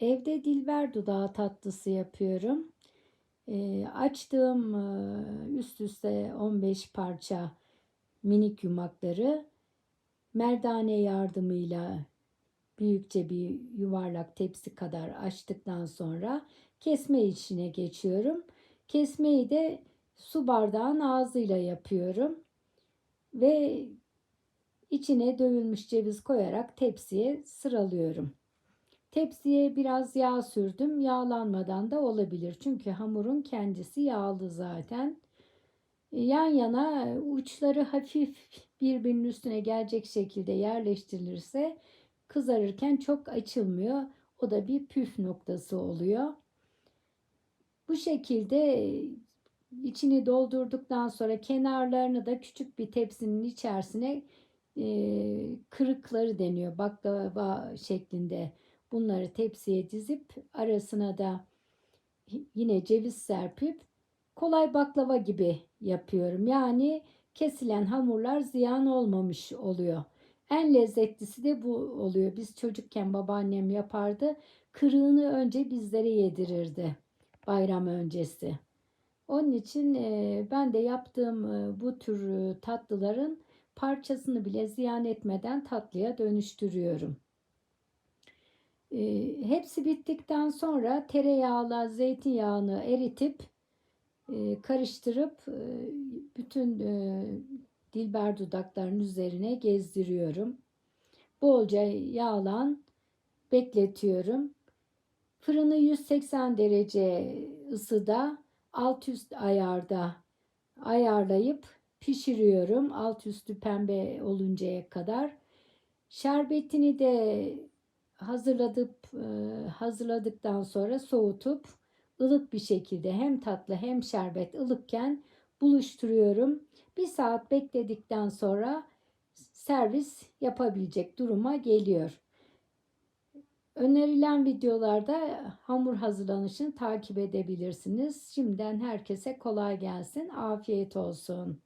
Evde dilber dudağı tatlısı yapıyorum. Ee, açtığım e, üst üste 15 parça minik yumakları merdane yardımıyla büyükçe bir yuvarlak tepsi kadar açtıktan sonra kesme işine geçiyorum. Kesmeyi de su bardağın ağzıyla yapıyorum. Ve içine dövülmüş ceviz koyarak tepsiye sıralıyorum. Tepsiye biraz yağ sürdüm. Yağlanmadan da olabilir. Çünkü hamurun kendisi yağlı zaten. Yan yana uçları hafif birbirinin üstüne gelecek şekilde yerleştirilirse kızarırken çok açılmıyor. O da bir püf noktası oluyor. Bu şekilde içini doldurduktan sonra kenarlarını da küçük bir tepsinin içerisine e, kırıkları deniyor baklava şeklinde. Bunları tepsiye dizip arasına da yine ceviz serpip kolay baklava gibi yapıyorum. Yani kesilen hamurlar ziyan olmamış oluyor. En lezzetlisi de bu oluyor. Biz çocukken babaannem yapardı. Kırığını önce bizlere yedirirdi bayram öncesi. Onun için e, ben de yaptığım e, bu tür tatlıların parçasını bile ziyan etmeden tatlıya dönüştürüyorum. E, hepsi bittikten sonra tereyağla zeytinyağını eritip e, karıştırıp e, bütün e, dilber dudakların üzerine gezdiriyorum. Bolca yağlan bekletiyorum. Fırını 180 derece ısıda alt üst ayarda ayarlayıp pişiriyorum. Alt üstü pembe oluncaya kadar. Şerbetini de hazırladıp e, hazırladıktan sonra soğutup ılık bir şekilde hem tatlı hem şerbet ılıkken buluşturuyorum. Bir saat bekledikten sonra servis yapabilecek duruma geliyor. Önerilen videolarda hamur hazırlanışını takip edebilirsiniz. Şimdiden herkese kolay gelsin. Afiyet olsun.